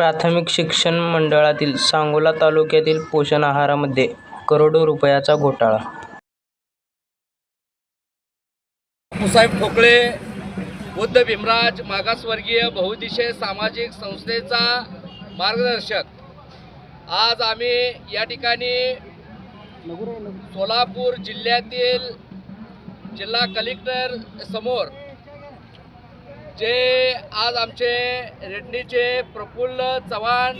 प्राथमिक शिक्षण मंडळातील सांगोला तालुक्यातील पोषण आहारामध्ये करोडो रुपयाचा घोटाळा. बापूसाहेब ठोकळे बुद्ध भीमराज मागासवर्गीय बहुदिशय सामाजिक संस्थेचा मार्गदर्शक. आज आम्ही या ठिकाणी सोलापूर जिल्ह्यातील जिल्हा कलेक्टर समोर जे आज आमचे रेडणीचे प्रफुल्ल चव्हाण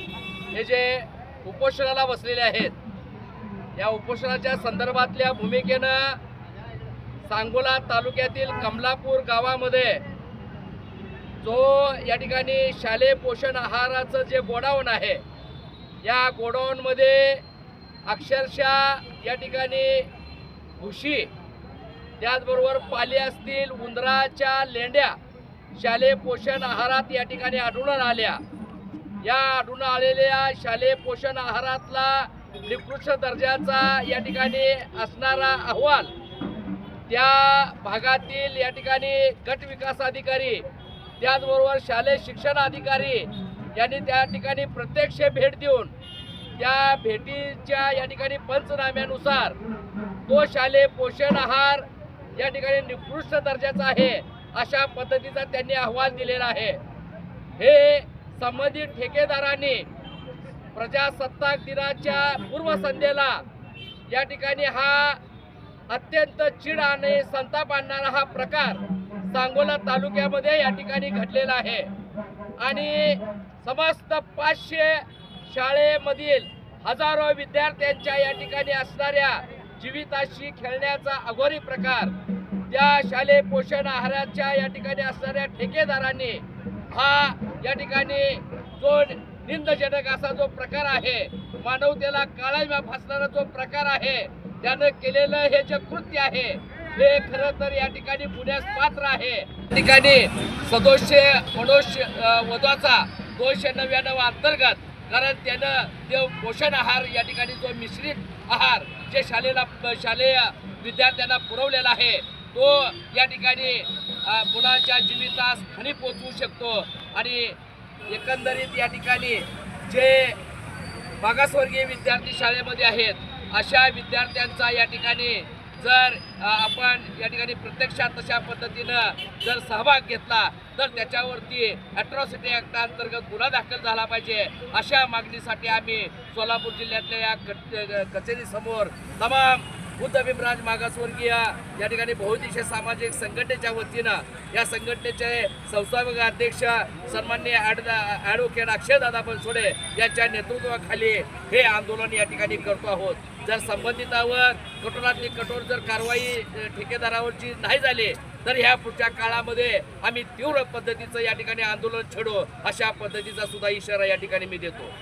हे जे उपोषणाला बसलेले आहेत या उपोषणाच्या संदर्भातल्या भूमिकेनं सांगोला तालुक्यातील कमलापूर गावामध्ये जो या ठिकाणी शालेय पोषण आहाराचं जे गोडाऊन आहे या गोडाऊनमध्ये अक्षरशः या ठिकाणी भुशी त्याचबरोबर पाली असतील उंदराच्या लेंड्या शालेय पोषण आहारात या ठिकाणी आढळून आल्या. या आढळून आलेल्या शालेय पोषण आहारातला निकृष्ट दर्जाचा या ठिकाणी असणारा अहवाल त्या भागातील या ठिकाणी गट विकास अधिकारी त्याचबरोबर शालेय शिक्षण अधिकारी यांनी त्या ठिकाणी प्रत्यक्ष भेट देऊन त्या भेटीच्या या ठिकाणी पंचनाम्यानुसार तो शालेय पोषण आहार या ठिकाणी निकृष्ट दर्जाचा आहे. अशा पद्धतीचा त्यांनी अहवाल दिलेला आहे. हे संबंधित ठेकेदारांनी प्रजासत्ताक दिनाच्या पूर्वसंध्येला या ठिकाणी हा अत्यंत चीड आणि संताप आणणारा हा प्रकार सांगोला तालुक्यामध्ये या ठिकाणी घडलेला आहे. आणि समस्त पाचशे शाळेमधील हजारो विद्यार्थ्यांच्या या ठिकाणी असणाऱ्या जीविताशी खेळण्याचा अघोरी प्रकार त्या शालेय पोषण आहाराच्या या ठिकाणी असणाऱ्या ठेकेदारांनी हा या ठिकाणी जो निंदजनक असा जो प्रकार आहे मानवतेला काळा फासणारा जो प्रकार आहे त्यानं केलेलं हे जे कृत्य आहे हे खरं तर या ठिकाणी पुण्यास पात्र आहे. ठिकाणी सदोषे मनुष्य वधाचा दोनशे नव्याण्णव अंतर्गत कारण त्यानं ते पोषण आहार या ठिकाणी जो मिश्रित आहार जे शालेला शालेय विद्यार्थ्यांना पुरवलेला आहे तो या ठिकाणी मुलांच्या जीवितास हानी पोचवू शकतो. आणि एकंदरीत या ठिकाणी जे मागासवर्गीय विद्यार्थी शाळेमध्ये आहेत अशा विद्यार्थ्यांचा या ठिकाणी जर आपण या ठिकाणी प्रत्यक्षात तशा पद्धतीनं जर सहभाग घेतला तर त्याच्यावरती ॲट्रॉसिटी ॲक्ट अंतर्गत गुन्हा दाखल झाला पाहिजे. अशा मागणीसाठी आम्ही सोलापूर जिल्ह्यातल्या या कचेरीसमोर तमाम बुद्ध भीमराज मागासवर्गीय या ठिकाणी बहुदिशय सामाजिक संघटनेच्या वतीनं या संघटनेचे संस्थापक अध्यक्ष सन्मान्य ॲड ॲडव्होकेट अक्षयदादा बनसोडे यांच्या नेतृत्वाखाली हे आंदोलन या ठिकाणी करतो आहोत. जर संबंधितावर कठोरातली कठोर जर कारवाई ठेकेदारावरची नाही झाली तर ह्या पुढच्या काळामध्ये आम्ही तीव्र पद्धतीचं या ठिकाणी आंदोलन छेडू अशा पद्धतीचा सुद्धा इशारा या ठिकाणी मी देतो.